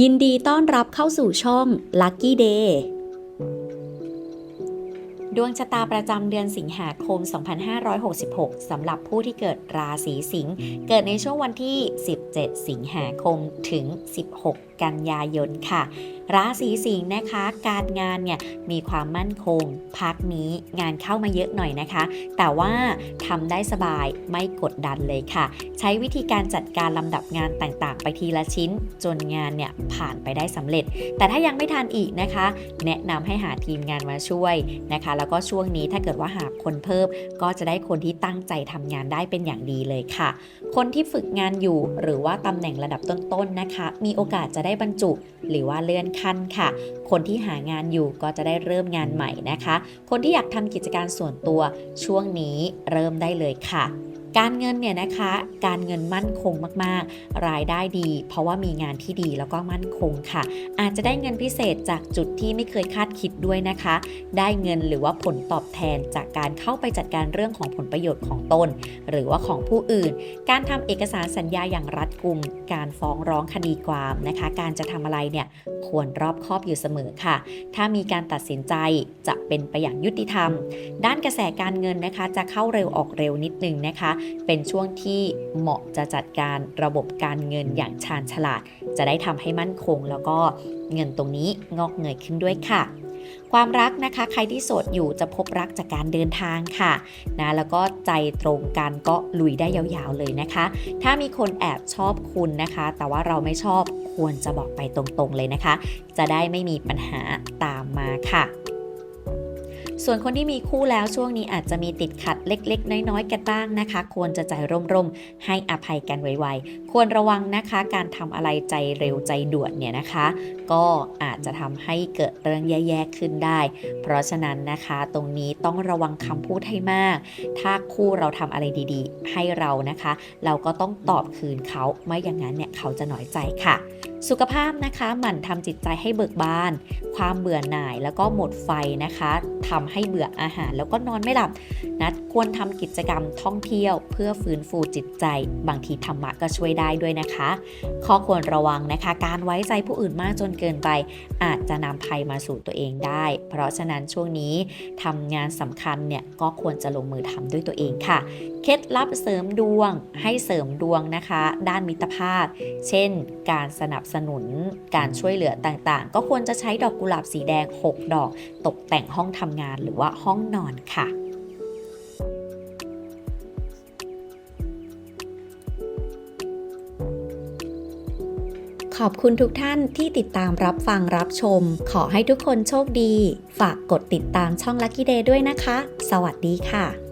ยินดีต้อนรับเข้าสู่ช่อง Lucky Day ดวงชะตาประจำเดือนสิงหาคม 2566 สำหรับผู้ที่เกิดราศีสิงห์ เกิดในช่วงวันที่ 17 สิงหาคมถึง 16 กันยายนค่ะ ราศีสิงห์นะคะ การงานเนี่ยมีความมั่นคง พักนี้งานเข้ามาเยอะหน่อยนะคะ แต่ว่าทำได้สบายไม่กดดันเลยค่ะ ใช้วิธีการจัดการลำดับงานต่างๆ ไปทีละชิ้น จนงานเนี่ยผ่านไปได้สำเร็จ แต่ถ้ายังไม่ทันอีกนะคะ แนะนำให้หาทีมงานมาช่วยนะคะแล้วก็ช่วงนี้ถ้าเกิดว่าหาคนเพิ่ม ก็จะได้คนที่ตั้งใจทำงานได้เป็นอย่างดีเลยค่ะ คนที่ฝึกงานอยู่หรือว่าตำแหน่งระดับต้นๆนะคะ มีโอกาสจะได้บรรจุหรือว่าเลื่อนขั้นค่ะ คนที่หางานอยู่ก็จะได้เริ่มงานใหม่นะคะ คนที่อยากทำกิจการส่วนตัวช่วงนี้เริ่มได้เลยค่ะ การเงินเนี่ยนะคะ การเงินมั่นคงมากๆ รายได้ดี เพราะว่ามีงานที่ดีแล้วก็มั่นคงค่ะ อาจจะได้เงินพิเศษจากจุดที่ไม่เคยคาดคิดด้วยนะคะ ได้เงินหรือว่าผลตอบแทนจากการเข้าไปจัดการเรื่องของผลประโยชน์ของตน หรือว่าของผู้อื่น การทำเอกสารสัญญาอย่างรัดกุม การฟ้องร้องคดีความนะคะ การจะทำอะไรเนี่ยควรรอบคอบอยู่เสมอค่ะ ถ้ามีการตัดสินใจจะเป็นไปอย่างยุติธรรม ด้านกระแสการเงินนะคะ จะเข้าเร็วออกเร็วนิดนึงนะคะเป็นช่วงที่เหมาะจะจัดการระบบการเงินอย่างชาญฉลาด จะได้ทำให้มั่นคง แล้วก็เงินตรงนี้งอกเงยขึ้นด้วยค่ะความรักนะคะใครที่โสดอยู่จะพบรักจากการเดินทางค่ะนะแล้วก็ใจตรงกันก็ลุยได้ยาวๆเลยนะคะ ถ้ามีคนแอบชอบคุณนะคะ แต่ว่าเราไม่ชอบควรจะบอกไปตรงๆเลยนะคะ จะได้ไม่มีปัญหาตามมาค่ะ ส่วนคนที่มีคู่แล้วช่วงนี้อาจจะมีติดขัดเล็ก ๆ น้อยๆ กันบ้างนะคะ ควรจะใจร่มๆ ให้อภัยกันไวๆ ควรระวังนะคะ การทำอะไรใจเร็วใจด่วนเนี่ยนะคะ ก็อาจจะทำให้เกิดเรื่องแย่ๆขึ้นได้ เพราะฉะนั้นนะคะตรงนี้ต้องระวังคำพูดให้มาก ถ้าคู่เราทำอะไรดีๆ ให้เรานะคะ เราก็ต้องตอบคืนเขาไม่อย่างนั้นเนี่ยเขาจะหน่อยใจค่ะสุขภาพนะคะหมั่นทำจิตใจให้เบิกบาน ความเบื่อหน่ายแล้วก็หมดไฟนะคะทำให้เบื่ออาหารแล้วก็นอนไม่หลับนะควรทำกิจกรรมท่องเที่ยว เพื่อฟื้นฟูจิตใจ บางทีธรรมะก็ช่วยได้ด้วยนะคะ ข้อควรระวังนะคะ การไว้ใจผู้อื่นมากจนเกินไป อาจจะนำภัยมาสู่ตัวเองได้ เพราะฉะนั้นช่วงนี้ทำงานสำคัญเนี่ยก็ควรจะลงมือทำด้วยตัวเองค่ะเคล็ดลับเสริมดวงให้เสริมดวงนะคะ ด้านมิตรภาพ เช่น การสนับสนุนการช่วยเหลือต่างๆ ก็ควรจะใช้ดอกกุหลาบสีแดง 6 ดอก ตกแต่งห้องทำงานหรือว่าห้องนอนค่ะขอบคุณทุกท่านที่ติดตามรับฟังรับชม ขอให้ทุกคนโชคดี ฝากกดติดตามช่อง Lucky Day ด้วยนะคะ สวัสดีค่ะ